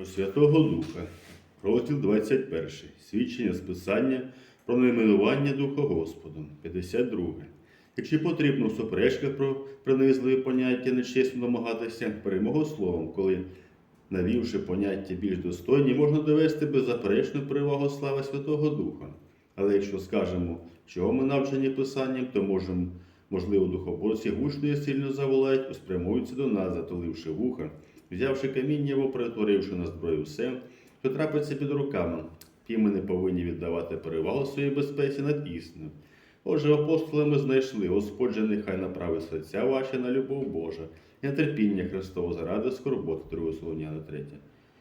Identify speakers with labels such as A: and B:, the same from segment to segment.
A: Про Святого Духа, розділ 21. Свідчення з Писання про найменування Духа Господом. 52. І чи потрібно в суперечках про принизливі поняття нечесно домагатися перемогу словом, коли, навівши поняття більш достойні, можна довести беззаперечну перевагу слави Святого Духа. Але якщо скажемо, чого ми навчені Писанням, то можемо, можливо, духоборці гучно і сильно заволають, успрямуються до нас, затуливши вуха, взявши каміння перетворивши на зброю все, що трапиться під руками, ті ми не повинні віддавати перевагу своїй безпеці над істиною. Отже, апостоли ми знайшли, Господь же нехай направить серця ваші на любов Божа, і на терпіння Христову заради скорботи, 2 Солоняна 3.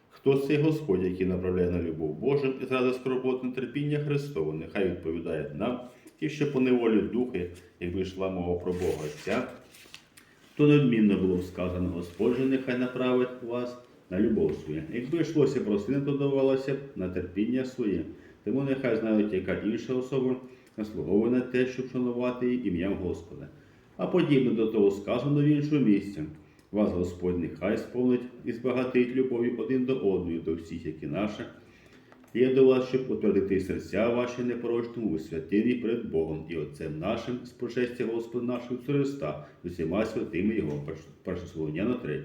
A: Хто цей Господь, який направляє на любов Божу і заради скорботи на терпіння Христову, нехай відповідає нам, ті, що поневолюють духи, якби йшла мова про Бога Отця, то неодмінно було б сказано, Господь же нехай направить вас на любов свою. Якби йшлося про сина, то давалося б на терпіння своє. Тому нехай знають, яка інша особа заслуговує на те, щоб шанувати її ім'ям Господа. А подібно до того сказано в іншому місці. Вас Господь нехай сповнить і збагатить любов'ю один до одного, до всіх, як і наше. Є до вас, щоб утвердити серця ваші непорочному у святині перед Богом і Отцем нашим з пришестя Господа нашого Христа, усіма святими Його, 1 Солоняна 3.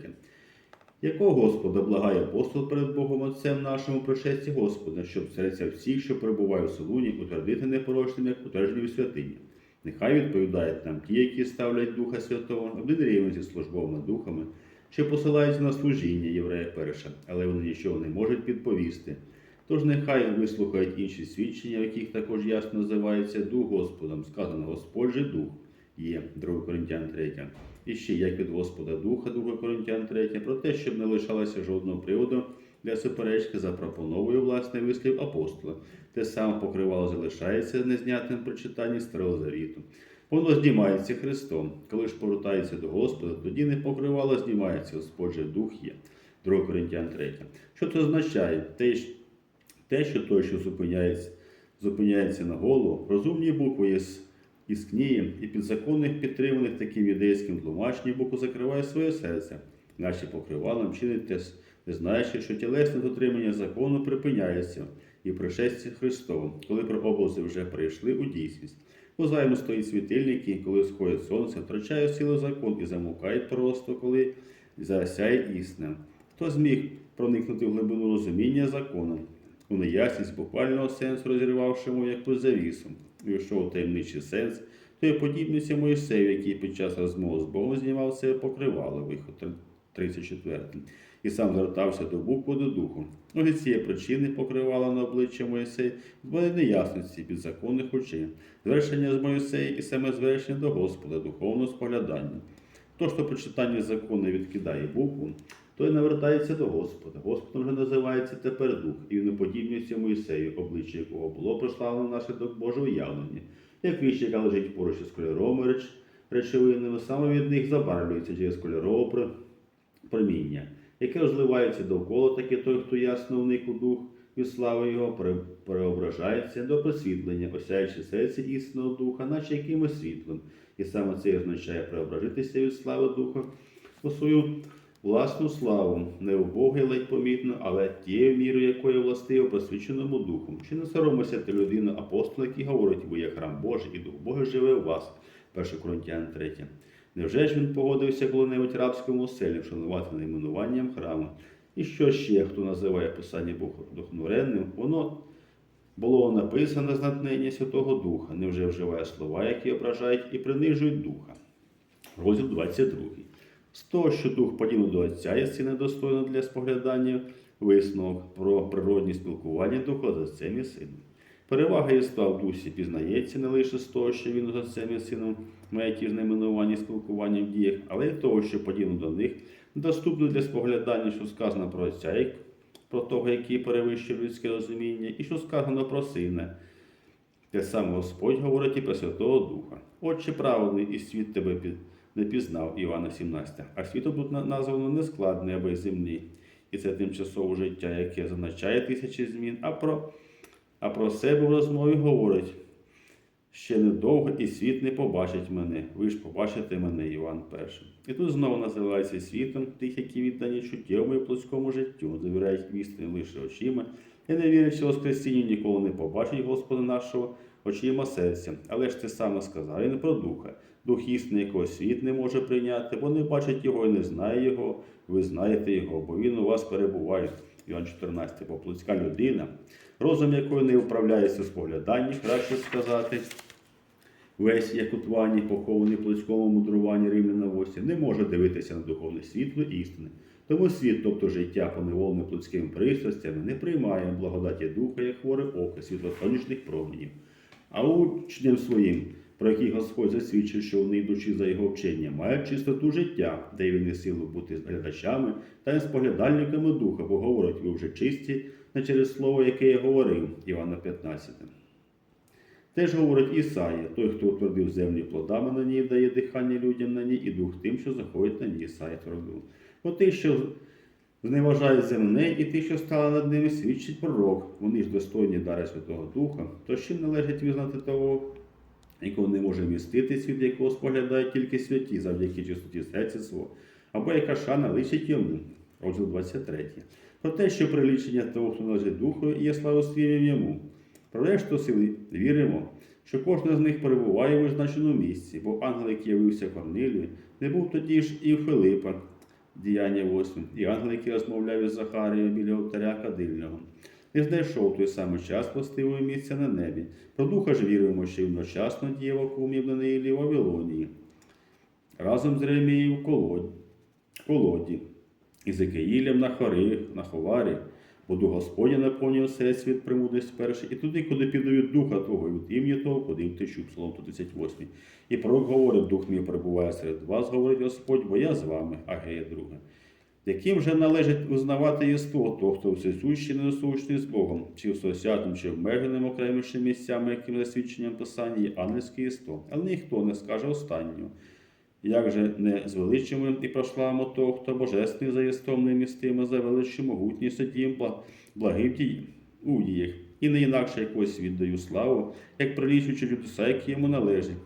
A: Якого Господа благає апостол перед Богом Отцем нашому пришесті Господа, щоб серця всіх, що перебувають в Солуні, утвердити непорочним, як утверджені у святині. Нехай відповідають нам ті, які ставлять Духа Святого, один рівень зі службовими духами, що посилаються на служіння єврея перша, але вони нічого не можуть підповісти. Тож нехай вислухають інші свідчення, в яких також ясно називається Дух Господом, сказано Господь же Дух є 2 Коринтян 3. І ще як від Господа Духа, 2 Коринтян 3, про те, щоб не лишалося жодного приводу для суперечки, запропоновує власний вислів апостола. Те саме покривало залишається незнятним при читанні Старого Завіту. Воно знімається Христом. Коли ж повертається до Господа, тоді не покривало знімається, Господь же Дух є. 2 Коринтян 3. Що це означає? Те, те, що той, що зупиняється, зупиняється на голову, розумні букви є з- із книги і підзаконних підтриманих таким юдейським тлумаченням букву закриває своє серце, наче покривалом чинить не знаючи, що тілесне дотримання закону припиняється і пришестя Христовим, коли про образи вже прийшли у дійсність. У займу стоїть світильники, коли сходить сонце, втрачає силу закон і замукає просто, коли засяє істина. Хто зміг проникнути в глибину розуміння закону, у неясність буквального сенсу, розірвавши йому якусь завісу, увійшов у таємничий сенс, то й подібниця Моїсею, який під час розмови з Богом знімав це покривало, виход 34. І сам звертався до букви до духу. Із цієї причини покривало на обличчя Моїсея були неясності підзаконних очей, звершення з Моїсея і саме звершення до Господа, духовного споглядання. Хто ж то при читанні закону відкидає букву, той навертається до Господа. Господом вже називається тепер Дух, і він уподібнюється Моїсею, обличчя якого було прославлено внаслідок Божого явлення. Як віч, яка лежить поруч із кольоровими реч, речовинами, саме від них забарвлюється через кольорове проміння, яке розливається довкола, таке той, хто ясно вник у дух і слави його, пере- преображається до просвітлення, осяючи серце істинного духа, наче якимось світлом. І саме це означає преображитися від слави духа у свою власну славу, не убогий ледь помітно, але тією мірою, якою властиво просвіченому духом. Чи не соромися ти людина апостола, який говорить, ви є храм Божий, і Дух Божий живе у вас. 1 Коринтян 3. Невже ж він погодився коли-небудь рабському оселі вшанувати найменуванням храму? І що ще, хто називає писання духновенним, воно було написано з натхнення Святого Духа, невже вживає слова, які ображають і принижують духа. Розділ 22. З того, що дух подібно до Отця є це недостойно для споглядання, висновок про природні спілкування духа з Отцем і Сином. Перевага єства в дусі пізнається не лише з того, що він з Отцем і Сином має ті ж найменування спілкування в діях, але й того, що подібно до них доступно для споглядання, що сказано про Отця, про того, який перевищує людське розуміння, і що сказано про сина. Те саме Господь говорить і про Святого Духа. Отче праведний, і світ тебе під- не пізнав, Івана 17. А світом тут на- названо нескладний або й земний. І це тимчасове життя, яке означає тисячі змін, а про, а про себе в розмові говорить, Ще недовго і світ не побачить мене. Ви ж побачите мене, Іван перший. І тут знову називається світом тих, які віддані чуттєвому і плоскому життю, довіряють істині лише очима, і не вірять, що Воскресінню ніколи не побачить Господа нашого очима серця. Але ж це саме сказав він про духа. Дух істини, якого світ не може прийняти, бо не бачить його і не знає його. Ви знаєте його, бо він у вас перебуває. Іван 14, бо плотська людина, розум якої не управляється з поглядання, краще сказати, весь як у твані, похований плотському мудруванні Римляна 8, не може дивитися на духовне світло істини. Тому світ, тобто життя, поневолене плотськими пристрастями, не приймає благодаті духа, як хворе око, світло сонячних променів. А учням своїм, про яких Господь засвідчив, що вони, йдучи за його вчення, мають чистоту життя, де він і силу бути глядачами та споглядальниками духа, бо говорить, ви вже чисті, не через слово, яке я говорив, Івана 15. Теж говорить Ісая, той, хто утвердив землю плодами на ній, дає дихання людям на ній, і дух тим, що заходить на ній, Ісая 42. Бо ти, що зневажає земне, і ти, що стала над ними, свідчить пророк. Вони ж достойні дари Святого Духа, то чим належить визнати того, якого не може містити світ, якого споглядають тільки святі завдяки чистоті серця свого, або яка шана личить йому. Розділ 23. Про те, що прилічення того, хто належить духу, є славослів'ям йому. Про решту сили віримо, що кожен з них перебуває в визначеному місці, бо ангел, який явився Корнилію, не був тоді ж і Филипа, діяння 8, і ангел, який розмовляв із Захарією біля алтаря Кадильного. Не знайшов той самий час властивого місця на небі. Про духа ж віруємо, що й одночасно діє вакуумі в Даниїлі в Вавилонії, разом з Ремією в колоді, і з Екеїлем на хорі, на ховарі, бо дух Господня наповнює все світ премудрість перший, і туди, куди піддають духа Твого, і від ім'я того, куди втечу, Псалом 138. І пророк говорить, дух мій перебуває серед вас, говорить Господь, бо я з вами, Агея друга. Яким же належить визнавати єство того, хто всесущий, недосущний з Богом, чи всеосвятим, чи обмеженим окремішим місцями, яким за свідченням Писання є ангельське єство, але ніхто не скаже останнього. Як же не звеличимо і прославимо того, хто божественний за єством немістимо, за величу могутність дієм благим у діях, і не інакше якось віддаю славу, як прилічуючи чудеса, які йому належать.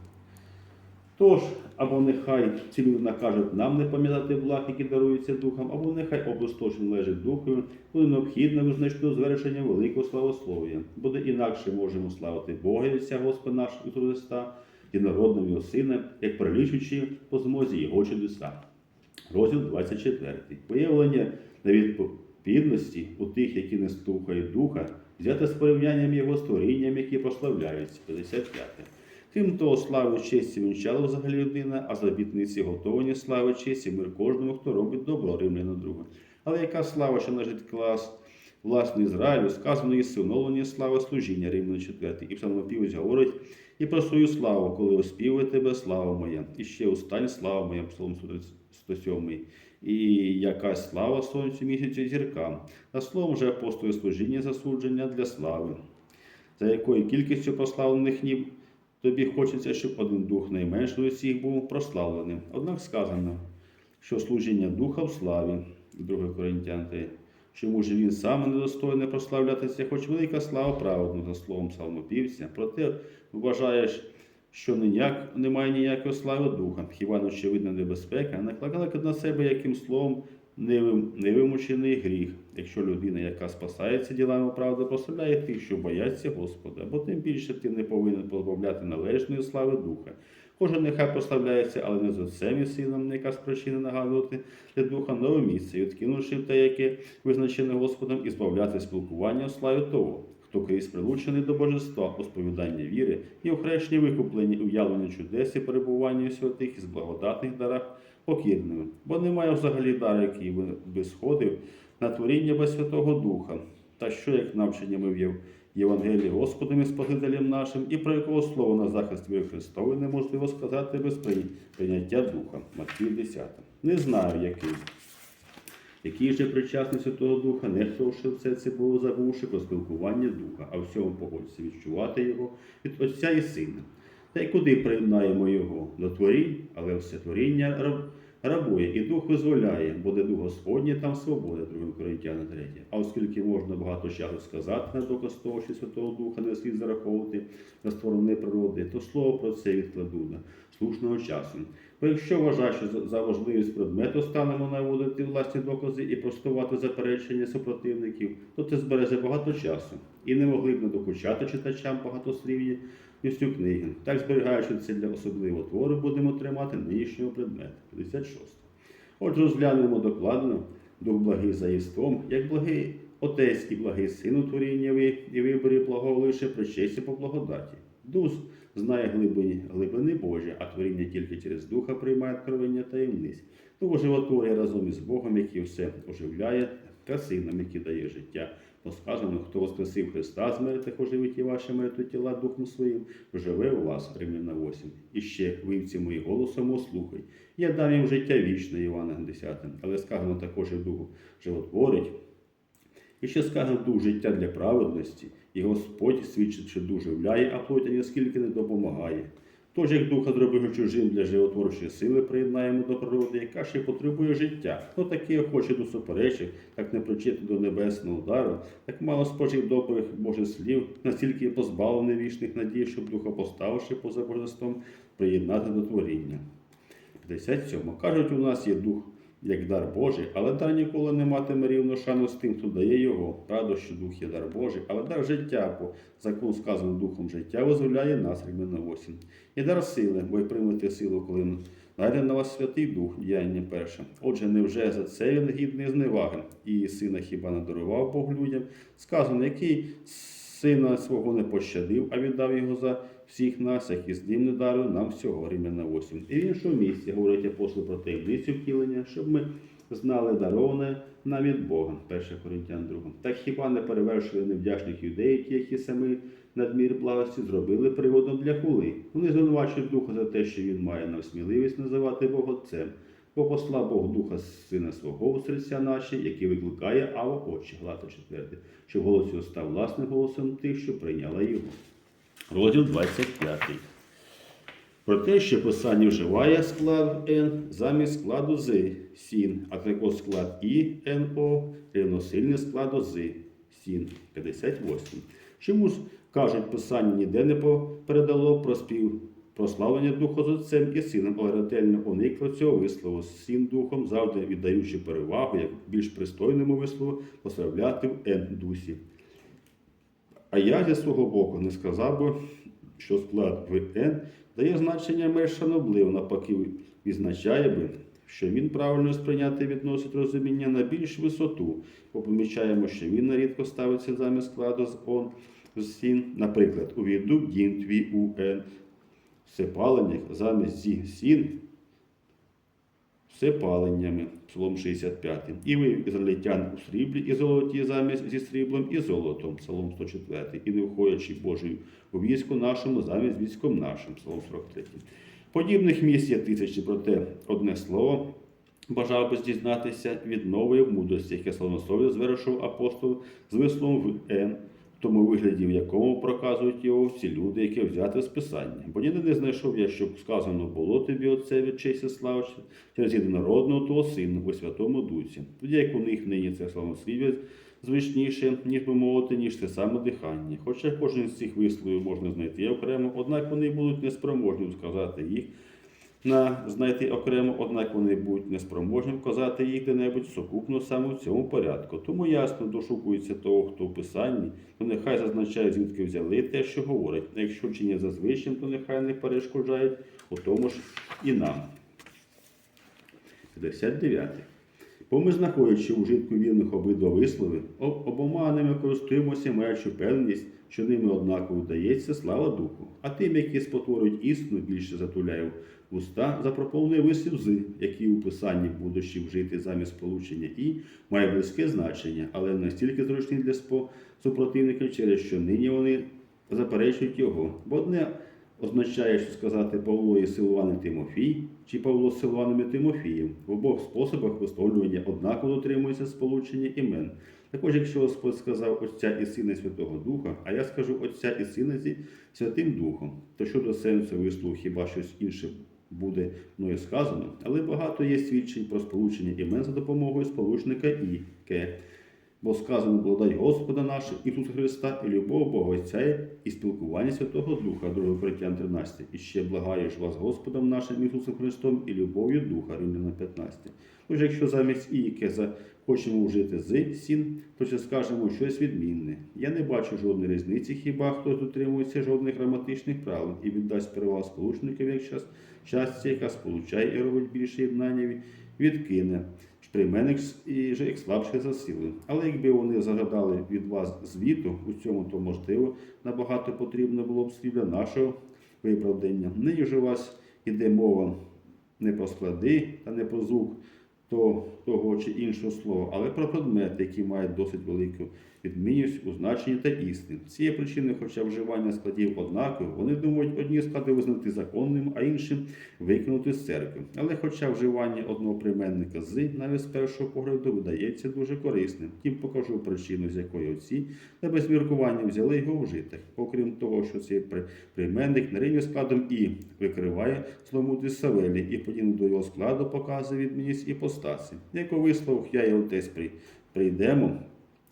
A: Тож, або нехай ці люди накажуть нам не пам'ятати благ, які даруються духом, або нехай область, що належить духові, буде необхідно визначити звершення великого славослов'я. Буде інакше можемо славити Бога і Господа нашого Христа, єдинородного Його Сина, як прилічуючи по змозі Його чудеса. Розділ 24. Виявлення невідповідності у тих, які не слухають духа, взяти з порівнянням його створінням, які прославляються. 55. Крім того, слави честі вінчала взагалі людина, а за обітниці готовані слави честі мир кожному, хто робить добро римляна друга. Але яка слава, що належить клас власне Ізраїлю, сказано і синовлення слави служіння римляна 4. І псалмопівець говорить і про свою славу, коли оспівує тебе, слава моя, і ще устань слава моя, Псалом 107. І якась слава сонцю місяцю зіркам. А словом же апостолі служіння засудження для слави, за якою кількістю прославлених ніб тобі хочеться, щоб один дух найменший з усіх був прославленим. Однак сказано, що служіння духа в славі, 2 Коринтян 3, чому ж він сам недостойний прославлятися, хоч велика слава праведного, за словом псалмопівця, проте вважаєш, що ніяк, немає ніякої слави духа, хіба не очевидна небезпека, накликала на себе яким словом невимучений гріх, якщо людина, яка спасається ділами правди, прославляє тих, що бояться Господа, бо тим більше ти не повинен позбавляти належної слави духа. Кожен нехай прославляється, але не з отцем і сином, не яка з причини нагадувати для духа нове місце, відкинувши те, яке визначене Господом, і збавляти спілкування у славі того, хто крізь прилучений до божества, у сповідання віри і у хрещенні викуплені, уявлення чудес і перебування у святих із благодатних дарах покірними, бо немає взагалі дара, який би, сходив на творіння без Святого Духа. Та що як навченнями в Євангелії Господом і Спасителем нашим, і про якого слова на захист віри Христової неможливо сказати без прийняття Духа. Матвій 10. Не знаю, який. Який же причасний Святого Духа, не хтовши все це було забувши про спілкування Духа, а всьому погодься відчувати його від Отця і Сина. Та й куди приєднаємо його? До творінь, але все творіння грабує, і дух визволяє, бо де дух Господній, там свобода, 2 Коринтяна 3. А оскільки можна багато часу сказати на доказ того, що Святого Духа не слід зараховувати на створеної природи, то слово про це відкладу на слушного часу. Бо якщо вважаєш, що за- важливість предмету станемо наводити власні докази і простувати заперечення супротивників, то це збереже багато часу і не могли б надокучати читачам багатослів'ї цю книги. Так, зберігаючи це для особливого твору, будемо тримати нинішнього предмету. 56. Отже, розглянемо докладно дух благий за єством, як благий отець і благий син у творіння і виборі благого лише при честі по благодаті. Дух знає глибини, глибини Божі, а творіння тільки через духа приймає откровення таємниць. Дух животворює разом із Богом, який все оживляє, та сином, який дає життя. Бо сказано, хто воскресив Христа з мертвих оживить і ваші мертві тіла Духом Своїм, живе у вас, Римляна 8. І ще вивці мої голосом ослухай. Я дам їм життя вічне, Івана 10. Але сказано також і Духу животворить. І ще сказано дух життя для праведності, і Господь свідчить, що дух живляє, а плоть ніскільки не допомагає. Тож, як духа зробив чужим для животворчої сили, приєднаємо до природи, яка ще потребує життя. Хто такі охоче до суперечок, так не причетний до небесного удару, так мало спожив добрих Божих слів, настільки позбавлений вічних надій, щоб духа поставивши поза божеством, приєднати до творіння. 57. Кажуть, у нас є дух як дар Божий, але дар ніколи не матиме рівну шану з тим, хто дає його. Правда, що дух є дар Божий, але дар життя, бо закон сказано духом життя, визволяє нас Римляна 8. І дар сили, бо й приймете силу, коли найде на вас святий дух, діяння перше. Отже, невже за це він гідний зневаги, і сина хіба не дарував Бог людям? Сказано, який сина свого не пощадив, а віддав його за всіх нас, як і з ним не дарив нам всього, Римляна 8. І в іншому місці говорить апостол про таємницю втілення, щоб ми знали дароване нам від Бога, 1 Коринтян 2. Так хіба не перевершили невдячних юдеїв, ті, які самі надмір благості зробили приводом для хули. Вони звинувачують Духа за те, що він має нам сміливість називати Бога Отцем. Бо послав Бог Духа Сина свого у серця наші, який викликає Ава очі, Галата 4, що голос його став власним голосом тих, що прийняли його. Розділ 25. Про те, що писання вживає склад Н замість складу з сін, а також склад І НО рівносильний складу з сін 58. Чому ж кажуть, писання ніде не передало про спів прославлення Духа з Отцем і Сином, але ретельно уникло цього вислову з сім духом, завжди віддаючи перевагу як більш пристойному вислову прославляти в Н дусі. А я зі свого боку не сказав би, що склад ВН дає значення менш шанобливо, навпаки, відзначає би, що він правильно сприйняти відносить розуміння на більш висоту, бо помічаємо, що він нерідко ставиться замість складу з он з сін, наприклад, у віду дін твій УН, всепаленнях замість зі сін всепаленнями, Псалом 65. І ви, ізраїльтян, у сріблі і золоті замість зі сріблом і золотом, Псалом 104. І не входячи Божою у війську нашому замість військом нашим, Псалом 43. Подібних місць є тисячі, проте одне слово бажав би здізнатися від нової мудрості, яке славнослов'я звершив апостол з висловом в Н, тому вигляді, в якому проказують його всі люди, які взяти з писання. Бо ніде не знайшов я, щоб сказано було тобі оце від честь слави через єдинородного того сина у Святому Дусі. Тоді як у них нині це славнослів'я звичніше, ніж би мовити, ніж те саме дихання. Хоча кожен з цих висловів можна знайти окремо, однак вони будуть неспроможні сказати їх на знайти окремо, однак вони будуть неспроможні вказати їх де-небудь сукупно саме в цьому порядку. Тому ясно дошукується того, хто в писанні, то нехай зазначає, звідки взяли те, що говорить. Якщо чинять за звичним, то нехай не перешкоджають у тому ж і нам. 59. Бо ми, знаходячи у житку вірних обидва вислови, об- обома ними користуємося, маючи певність, що ними однаково дається слава Духу. А тим, які спотворюють істину, більше затуляє в уста, запропонує вислів з, який у писанні, будучи вжити замість сполучення і, має близьке значення, але настільки зручний для супротивників, через що нині вони заперечують його. Бо одне означає, що сказати Павло і Тимофій, чи Павло з Силуаном і Тимофієм. В обох способах висловлювання однаково дотримується сполучення імен. Також, якщо Господь сказав Отця і Сина Святого Духа, а я скажу Отця і Сина зі Святим Духом, то щодо сенсу вислову хіба щось інше буде мною сказано, але багато є свідчень про сполучення імен за допомогою сполучника і ке. Бо сказано благодать Господа нашого Ісуса Христа і любов Бога Отця і спілкування Святого Духа, 2 Коринтян 13. І ще благаєш вас Господом нашим Ісусом Христом і любов'ю Духа, Римляна 15. Тож, якщо замість іке захочемо вжити з сін, то ще скажемо щось відмінне. Я не бачу жодної різниці, хіба хтось дотримується жодних граматичних правил і віддасть перевагу сполучників як частці, яка сполучає і робить більше єднання, відкине прийменник і як слабше засіли. Але якби вони загадали від вас звіту у цьому, то можливо набагато потрібно було б слів для нашого виправдання. Нині ж у вас іде мова не про склади та не про звук то, того чи іншого слова, але про предмети, які мають досить велику відмінність у значенні та істин. З цієї причини, хоча вживання складів однакові, вони думають одні склади визнати законним, а іншим викинути з церкви. Але хоча вживання одного прийменника з навіть з першого погляду видається дуже корисним, тим покажу причину, з якої отці та без міркування взяли його вжити. Окрім того, що цей при- прийменник на рівні складом і викриває зломудрість Савелі, і подібно до його складу показує відмінність іпостасі. Як висловив я і отець при- прийдемо.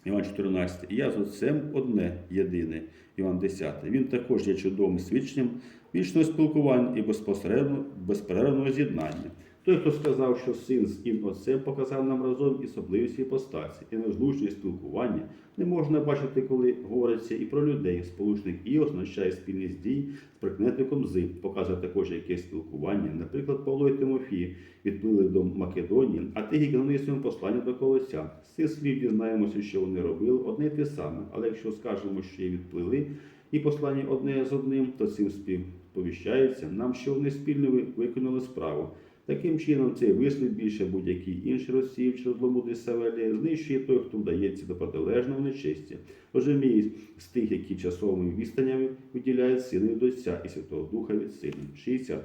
A: Іван 14. І я з отцем одне єдине. Іван 10. Він також є чудовим свідченням вічного спілкування і безпосередньо безперервного з'єднання. Той, хто сказав, що син з ін отцем показав нам разом і особливість іпостасі, і незлучність спілкування, не можна бачити, коли говориться і про людей. Сполучник і означає спільність дій з прикметником з, показує також якесь спілкування. Наприклад, Павло і Тимофій відплили до Македонії, а ти гігнали своєму посланню до колося. З цих слів дізнаємося, що вони робили одне й те саме. Але якщо скажемо, що і відплили, і послання одне з одним, то цим співповіщається нам, що вони спільно виконали справу. Таким чином, цей вислів більше будь-який інший розсів чи розломудрість Савелія знищує той, хто вдається до протилежного нечестя. Ожемій з тих, які часовими відстанями виділяють сили від Отця і Святого Духа від сили. 60.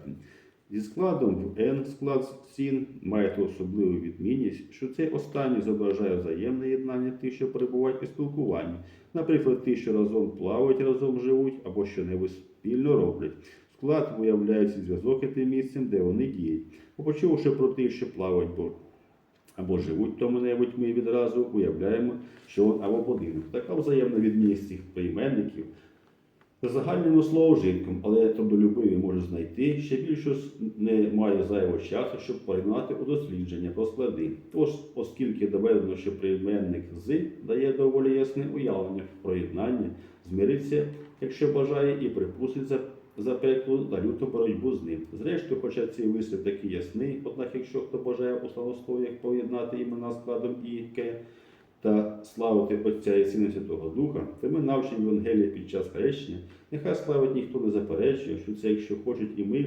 A: Зі складом в N склад сін має ту особливу відмінність, що цей останній зображає взаємне єднання тих, що перебувають у спілкуванні. Наприклад, ті, що разом плавають, разом живуть або що-небудь спільно роблять. Склад виявляється зв'язок із тим місцем, де вони діють. Почувши про тих, що плавають бо або живуть тому-небудь, ми відразу уявляємо, що он або будинок. Така взаємна відмінність цих прийменників загальним словожитком, але трудолюбивий може знайти ще більше не має зайвого часу, щоб поринати у дослідження про склади. Тож, оскільки доведено, що прийменник з дає доволі ясне уявлення про єднання, змириться, якщо бажає, і припустить за запеклу на люту боротьбу з ним. Зрештою, хоча цей вислів такий ясний, однак, якщо хто бажає у славослов'ях поєднати імена складом і ке та славити Отця і Сина Святого Духа, то ми навчені Євангелія під час хрещення, нехай славить ніхто не заперечує, що це, якщо хочуть і ми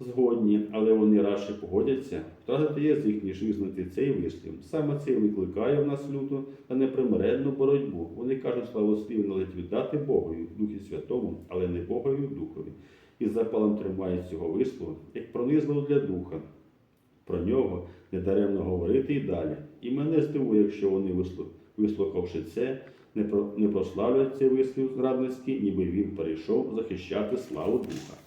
A: згодні, але вони радше погодяться, втратити язик, ніж визнати цей вислів. Саме це викликає в нас люту та непримиренну боротьбу. Вони кажуть, славослів належить віддати Богові, Духі Святому, але не Богові Духові. І запалом тримають цього вислову, як пронизливо для духа. Про нього недаремно говорити і далі. І мене здивує, якщо вони, вислухавши це, не прославлять цей вислів зрадницький, ніби він перейшов захищати славу Духа.